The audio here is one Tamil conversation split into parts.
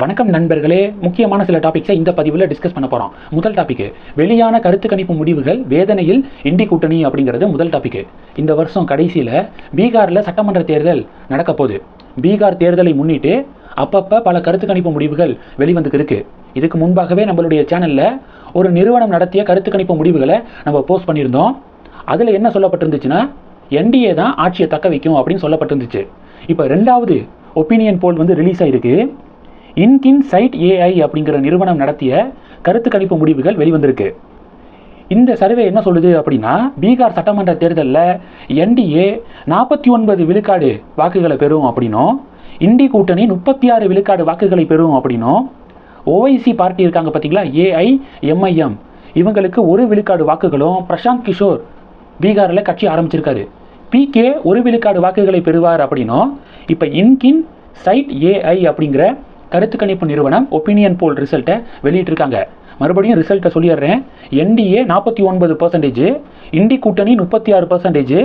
வணக்கம் நண்பர்களே முக்கியமான சில டாபிக்ஸை இந்த பதிவில் டிஸ்கஸ் பண்ண போகிறோம் முதல் டாபிக் வெளியான கருத்து கணிப்பு முடிவுகள் வேதனையில் இண்டி கூட்டணி அப்படிங்கிறது முதல் டாபிக் இந்த வருஷம் கடைசியில் பீகாரில் சட்டமன்ற தேர்தல் நடக்க போகுது. பீகார் தேர்தலை முன்னிட்டு அப்பப்போ பல கருத்து கணிப்பு முடிவுகள் வெளிவந்துக்கு இருக்கு. இதுக்கு முன்பாகவே நம்மளுடைய சேனலில் ஒரு நிறுவனம் நடத்திய கருத்து கணிப்பு முடிவுகளை நம்ம போஸ்ட் பண்ணியிருந்தோம். அதில் என்ன சொல்லப்பட்டிருந்துச்சுன்னா என்டிஏ தான் ஆட்சியை தக்க வைக்கும் அப்படின்னு சொல்லப்பட்டிருந்துச்சு. இப்போ ரெண்டாவது ஒப்பீனியன் போல் வந்து ரிலீஸ் ஆயிருக்கு. இன்கின் சைட் ஏஐ அப்படிங்கிற நிறுவனம் நடத்திய கருத்து கணிப்பு முடிவுகள் வெளிவந்திருக்கு. இந்த சர்வே என்ன சொல்லுது அப்படின்னா பீகார் சட்டமன்ற தேர்தலில் என்டிஏ நாற்பத்தி ஒன்பது விழுக்காடு வாக்குகளை பெறும் அப்படின்னும் இண்டி கூட்டணி முப்பத்தி ஆறு விழுக்காடு வாக்குகளை பெறும் அப்படின்னும் ஓஐசி பார்ட்டி இருக்காங்க பார்த்தீங்களா ஏஐ எம்ஐஎம் இவங்களுக்கு ஒரு விழுக்காடு வாக்குகளும் பிரசாந்த் கிஷோர் பீகாரில் கட்சி ஆரம்பிச்சிருக்காரு. பிகே ஒரு விழுக்காடு வாக்குகளை பெறுவார் அப்படின்னும் இப்போ இன்கின் சைட் ஏஐ அப்படிங்கிற கருத்து கணிப்பு நிறுவனம் ஒப்பீனியன் போல் ரிசல்ட்டை வெளியிட்டிருக்காங்க. மறுபடியும் ரிசல்ட்டை சொல்லிடுறேன். என்டிஏ நாற்பத்தி ஒன்பது பர்சன்டேஜ் இண்டி கூட்டணி முப்பத்தி ஆறு பர்சன்டேஜ்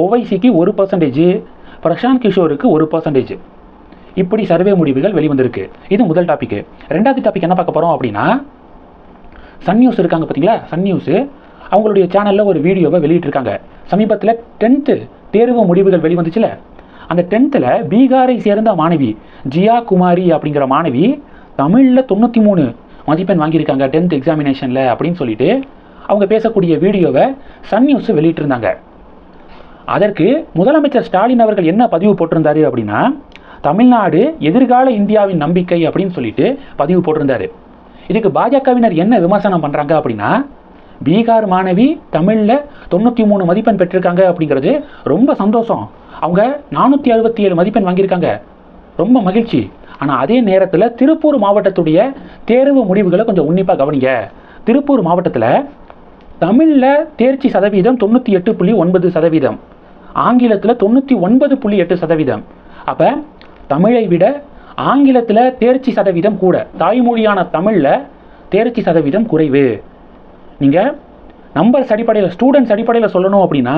ஓவைசிக்கு ஒரு பர்சன்டேஜ் பிரசாந்த் கிஷோருக்கு ஒரு பர்சன்டேஜ் இப்படி சர்வே முடிவுகள் வெளிவந்திருக்கு. இது முதல் டாபிக் ரெண்டாவது டாபிக் என்ன பார்க்க போகிறோம் அப்படின்னா சன் நியூஸ் இருக்காங்க பார்த்தீங்களா? சன் நியூஸு அவங்களுடைய சேனலில் ஒரு வீடியோவை வெளியிட்டிருக்காங்க. சமீபத்தில் டென்த்து தேர்வு முடிவுகள் வெளிவந்துச்சுல? அந்த டென்த்தில் பீகாரை சேர்ந்த மாணவி ஜியா குமாரி அப்படிங்கிற மாணவி தமிழில் தொண்ணூற்றி மூணு மதிப்பெண் வாங்கியிருக்காங்க டென்த் எக்ஸாமினேஷனில் அப்படின்னு சொல்லிட்டு அவங்க பேசக்கூடிய வீடியோவை சன் நியூஸ் வெளியிட்டிருந்தாங்க. அதற்கு முதலமைச்சர் ஸ்டாலின் அவர்கள் என்ன பதிவு போட்டிருந்தாரு அப்படின்னா தமிழ்நாடு எதிர்கால இந்தியாவின் நம்பிக்கை அப்படின்னு சொல்லிட்டு பதிவு போட்டிருந்தாரு. இதுக்கு பாஜகவினர் என்ன விமர்சனம் பண்ணுறாங்க அப்படின்னா பீகார் மாணவி தமிழில் தொண்ணூற்றி மூணு மதிப்பெண் பெற்றிருக்காங்க அப்படிங்கிறது ரொம்ப சந்தோஷம். அவங்க நானூற்றி அறுபத்தி ஏழு மதிப்பெண் வாங்கியிருக்காங்க. ரொம்ப மகிழ்ச்சி. ஆனால் அதே நேரத்தில் திருப்பூர் மாவட்டத்துடைய தேர்வு முடிவுகளை கொஞ்சம் உன்னிப்பாக கவனிங்க. திருப்பூர் மாவட்டத்தில் தமிழில் தேர்ச்சி சதவீதம் தொண்ணூற்றி எட்டு புள்ளி ஒன்பது சதவீதம். ஆங்கிலத்தில் தொண்ணூற்றி ஒன்பது புள்ளி எட்டு சதவீதம். அப்போ தமிழை விட ஆங்கிலத்தில் தேர்ச்சி சதவீதம் கூட தாய்மொழியான தமிழில் தேர்ச்சி சதவீதம் குறைவு. நீங்கள் நம்பர்ஸ் அடிப்படையில் ஸ்டூடெண்ட்ஸ் அடிப்படையில் சொல்லணும் அப்படின்னா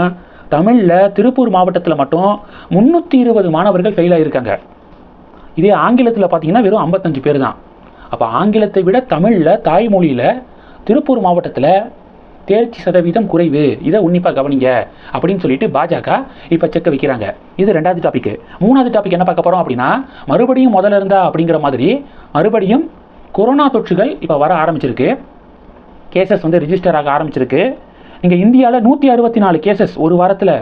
தமிழில் திருப்பூர் மாவட்டத்தில் மட்டும் முந்நூற்றி இருபது மாணவர்கள் ஃபெயில் ஆகியிருக்காங்க இதே ஆங்கிலத்தில் பார்த்தீங்கன்னா வெறும் ஐம்பத்தஞ்சு பேர் தான். அப்போ ஆங்கிலத்தை விட தமிழில் தாய்மொழியில் திருப்பூர் மாவட்டத்தில் தேர்ச்சி சதவீதம் குறைவு. இதை உன்னிப்பாக கவனிங்க அப்படின்னு சொல்லிட்டு பாஜக இப்போ செக்க வைக்கிறாங்க. இது ரெண்டாவது டாபிக் மூணாவது டாபிக் என்ன பார்க்க போகிறோம் அப்படின்னா மறுபடியும் முதல்ல இருந்தா அப்படிங்கிற மாதிரி மறுபடியும் கொரோனா தொற்றுகள் இப்போ வர ஆரம்பிச்சிருக்கு. கேசஸ் வந்து ரிஜிஸ்டர் ஆக ஆரம்பிச்சிருக்கு. நீங்கள் இந்தியாவில் நூற்றி அறுபத்தி நாலு கேசஸ் ஒரு வாரத்தில்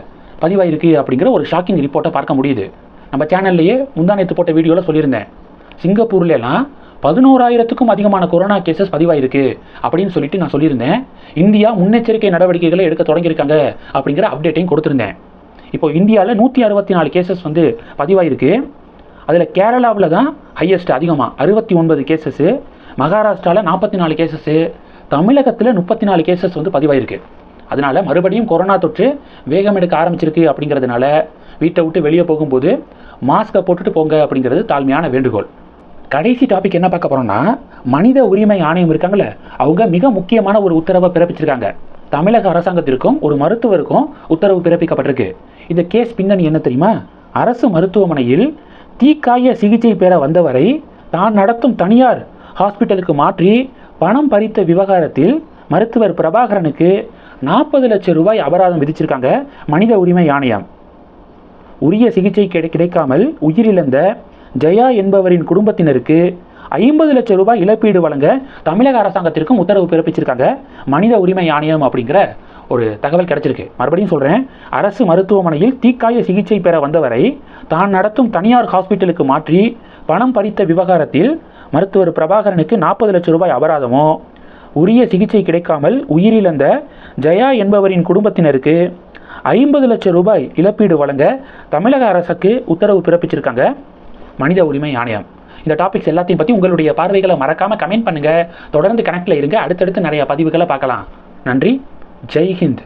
பதிவாயிருக்கு அப்படிங்கிற ஒரு ஷாக்கிங் ரிப்போர்ட்டை பார்க்க முடியுது. நம்ம சேனல்லையே முந்தானத்து போட்ட வீடியோவில் சொல்லியிருந்தேன். சிங்கப்பூர்லலாம் பதினோராயிரத்துக்கும் அதிகமான கொரோனா கேசஸ் பதிவாயிருக்கு அப்படின்னு சொல்லிட்டு நான் சொல்லியிருந்தேன். இந்தியா முன்னெச்சரிக்கை நடவடிக்கைகளை எடுக்க தொடங்கியிருக்காங்க அப்படிங்கிற அப்டேட்டையும் கொடுத்துருந்தேன். இப்போ இந்தியாவில் நூற்றி அறுபத்தி நாலு கேசஸ் வந்து பதிவாயிருக்கு. அதில் கேரளாவில் தான் ஹையஸ்ட் அதிகமாக அறுபத்தி ஒன்பது கேசஸ்ஸு மகாராஷ்டிராவில் நாற்பத்தி நாலு கேசஸ்ஸு தமிழகத்தில் முப்பத்தி நாலு கேசஸ் வந்து பதிவாயிருக்கு. அதனால் மறுபடியும் கொரோனா தொற்று வேகம் எடுக்க ஆரம்பிச்சிருக்கு அப்படிங்கிறதுனால வீட்டை விட்டு வெளியே போகும்போது மாஸ்கை போட்டுட்டு போங்க அப்படிங்கிறது தாழ்மையான வேண்டுகோள். கடைசி டாபிக் என்ன பார்க்க போகிறோம்னா மனித உரிமை ஆணையம் இருக்காங்களே அவங்க மிக முக்கியமான ஒரு உத்தரவை பிறப்பிச்சிருக்காங்க. தமிழக அரசாங்கத்திற்கும் ஒரு மருத்துவருக்கும் உத்தரவு பிறப்பிக்கப்பட்டிருக்கு. இந்த கேஸ் பின்னணி என்ன தெரியுமா? அரசு மருத்துவமனையில் தீக்காய சிகிச்சை பெற வந்தவரை தான் நடத்தும் தனியார் ஹாஸ்பிட்டலுக்கு மாற்றி பணம் பறித்த விவகாரத்தில் மருத்துவர் பிரபாகரனுக்கு நாற்பது லட்சம் ரூபாய் அபராதம் விதிச்சிருக்காங்க மனித உரிமை ஆணையம். உரிய சிகிச்சை கிடை கிடைக்காமல் உயிரிழந்த ஜெயா என்பவரின் குடும்பத்தினருக்கு ஐம்பது லட்சம் ரூபாய் இழப்பீடு வழங்க தமிழக அரசாங்கத்திற்கும் உத்தரவு பிறப்பிச்சிருக்காங்க மனித உரிமை ஆணையம் அப்படிங்கிற ஒரு தகவல் கிடைச்சிருக்கு. மறுபடியும் சொல்கிறேன் அரசு மருத்துவமனையில் தீக்காய சிகிச்சை பெற வந்தவரை தான் நடத்தும் தனியார் ஹாஸ்பிட்டலுக்கு மாற்றி பணம் பறித்த விவகாரத்தில் மருத்துவர் பிரபாகரனுக்கு நாற்பது லட்சம் ரூபாய் அபராதமோ? உரிய சிகிச்சை கிடைக்காமல் உயிரிழந்த ஜெயா என்பவரின் குடும்பத்தினருக்கு ஐம்பது லட்சம் ரூபாய் இழப்பீடு வழங்க தமிழக அரசுக்கு உத்தரவு பிறப்பிச்சிருக்காங்க. மனித உரிமை ஆணையம். இந்த டாபிக்ஸ் எல்லாத்தையும் பற்றி உங்களுடைய பார்வைகளை மறக்காமல் கமெண்ட் பண்ணுங்கள் தொடர்ந்து கனெக்டில் இருங்க. அடுத்தடுத்து நிறைய பதிவுகளை பார்க்கலாம். நன்றி. ஜெய்ஹிந்த்.